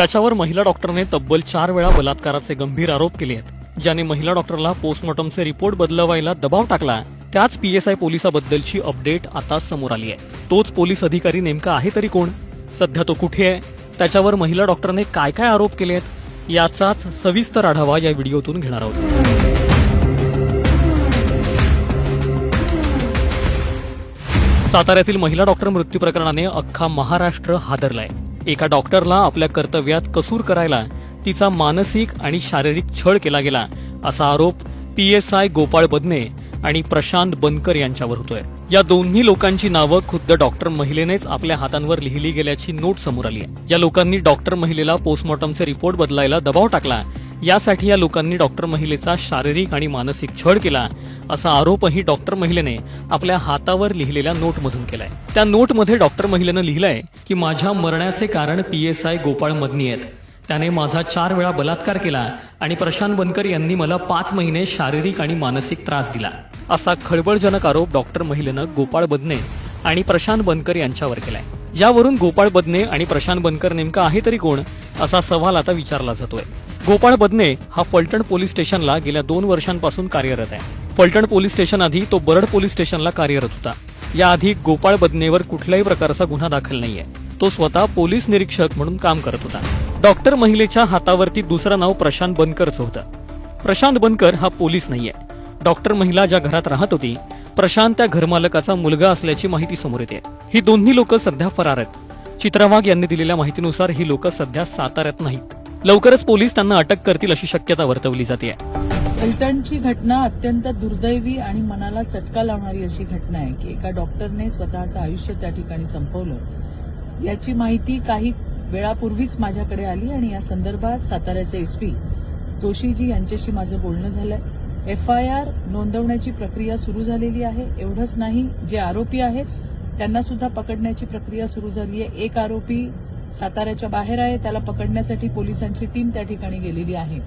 ज्याच्यावर महिला डॉक्टरने तब्बल चार वेळा बलात्काराचे गंभीर आरोप केले आहेत. ज्याने महिला डॉक्टरला पोस्टमॉर्टमचे रिपोर्ट बदलवायला दबाव टाकला त्याच पीएसआय पोलिसाबद्दलची अपडेट आता समोर आली आहे. तोच पोलीस अधिकारी नेमका आहे तरी कोण? सध्या तो कुठे आहे? त्याच्यावर महिला डॉक्टरने काय काय आरोप केले आहेत? याचाच सविस्तर आढावा या व्हिडिओतून घेणार आहोत. साताऱ्यातील महिला डॉक्टर मृत्यू प्रकरणाने अख्खा महाराष्ट्र हादरलाय. एका डॉक्टरला आपल्या कर्तव्यात कसूर करायला तिचा मानसिक आणि शारीरिक छळ केला गेला असा आरोप पीएसआय गोपाळ बदने आणि प्रशांत बनकर यांच्यावर होतोय. या दोन्ही लोकांची नावं खुद्द डॉक्टर महिलेनेच आपल्या हातांवर लिहिली गेल्याची नोट समोर आली आहे. या लोकांनी डॉक्टर महिलेला पोस्टमॉर्टमचे रिपोर्ट बदलायला दबाव टाकला यासाठी या लोकांनी डॉक्टर महिलेचा शारीरिक आणि मानसिक छळ केला असा आरोपही डॉक्टर महिलेने आपल्या हातावर लिहिलेल्या नोटमधून केलाय. त्या नोटमध्ये डॉक्टर महिलेनं लिहिलंय की माझ्या मरण्याचे कारण पीएसआय गोपाळ मदनी आहेत. त्याने माझा चार वेळा बलात्कार केला आणि प्रशांत बनकर यांनी मला पाच महिने शारीरिक आणि मानसिक त्रास दिला. असा खळबळजनक आरोप डॉक्टर महिलेनं गोपाळ बदने आणि प्रशांत बनकर यांच्यावर केलाय. यावरून गोपाळ बदने आणि प्रशांत बनकर नेमका आहे तरी कोण असा सवाल आता विचारला जातोय. गोपाळ बदने हा फलटण पोलीस स्टेशनला गेल्या दोन वर्षांपासून कार्यरत आहे. फलटण पोलीस स्टेशन आधी तो बरड पोलीस स्टेशनला कार्यरत होता. याआधी गोपाळ बदनेवर कुठल्याही प्रकारचा गुन्हा दाखल नाहीये. तो स्वतः पोलीस निरीक्षक म्हणून काम करत होता. डॉक्टर महिलेच्या हातावरती दुसरं नाव प्रशांत बनकरचं होतं. प्रशांत बनकर हा पोलीस नाहीये. डॉक्टर महिला ज्या घरात राहत होती प्रशांत त्या घरमालकाचा मुलगा असल्याची माहिती समोर येते. ही दोन्ही लोक सध्या फरार आहेत. चित्रवाघ यांनी दिलेल्या माहितीनुसार ही लोक सध्या साताऱ्यात नाहीत. लवकरच पोलीस त्यांना अटक करतील अशी शक्यता वर्तवली जाते. फलटणची घटना अत्यंत दुर्दैवी आणि मनाला चटका लावणारी अशी घटना आहे की एका डॉक्टरने स्वतःचं आयुष्य त्या ठिकाणी संपवलं. याची माहिती काही वेळापूर्वीच माझ्याकडे आली आणि या संदर्भात साताऱ्याचे एसपी जोशीजी यांच्याशी माझं बोलणं झालंय. एफ आय आर नोंदवण्याची प्रक्रिया सुरू झालेली आहे. एवढंच नाही जे आरोपी आहेत त्यांना सुद्धा पकडण्याची प्रक्रिया सुरू झाली आहे एक आरोपी साताऱ्याच्या बाहेर आहे त्याला पकडण्यासाठी पोलिसांची टीम त्या ठिकाणी गेलेली आहे.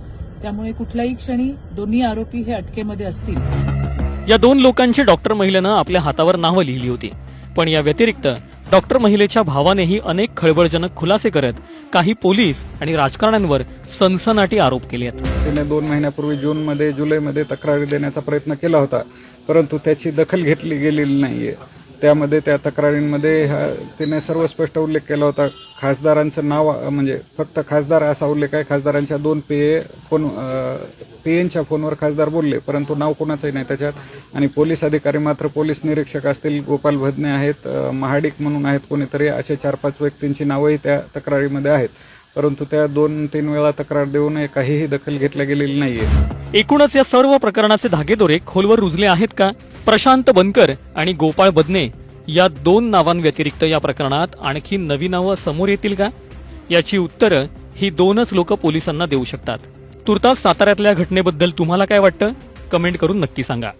त्यामुळे कुठल्याही क्षणी दोन्ही आरोपी हे अटकेमध्ये असतील. या दोन लोकांची डॉक्टर महिलेनं आपल्या हातावर नावं लिहिली होती. पण या व्यतिरिक्त डॉक्टर महिलेच्या भावानेही अनेक खळबळजनक खुलासे करत काही पोलीस आणि राजकारण्यांवर सनसनाटी आरोप केले आहेत तिने दोन महिन्यापूर्वी जूनमध्ये जुलैमध्ये तक्रारी देण्याचा प्रयत्न केला होता. परंतु त्याची दखल घेतली गेलेली नाहीये. त्यामध्ये त्या तक्रारींमध्ये हा- तिने सर्व स्पष्ट उल्लेख केला होता. खासदारांचं नाव म्हणजे फक्त खासदार असा उल्लेख आहे खासदारांच्या दोन पे फोन पीएनच्या फोनवर खासदार बोलले परंतु नाव कोणाचंही नाही त्याच्यात. आणि पोलीस अधिकारी मात्र पोलीस निरीक्षक असतील गोपाल भदने आहेत महाडिक म्हणून आहेत कोणीतरी असे चार पाच व्यक्तींची नावंही त्या तक्रारीमध्ये आहेत. परंतु त्या दोन तीन वेळा तक्रार देऊन काहीही दखल घेतल्या गेलेली नाहीये. एकूणच या सर्व प्रकरणाचे धागेदोरे खोलवर रुजले आहेत का? प्रशांत बनकर आणि गोपाळ बदने या दोन नावांव्यतिरिक्त या प्रकरणात आणखी नवी नावं समोर येतील का? याची उत्तरं ही दोनच लोक पोलिसांना देऊ शकतात. तुर्तास साताऱ्यातल्या घटनेबद्दल तुम्हाला काय वाटतं? कमेंट करून नक्की सांगा.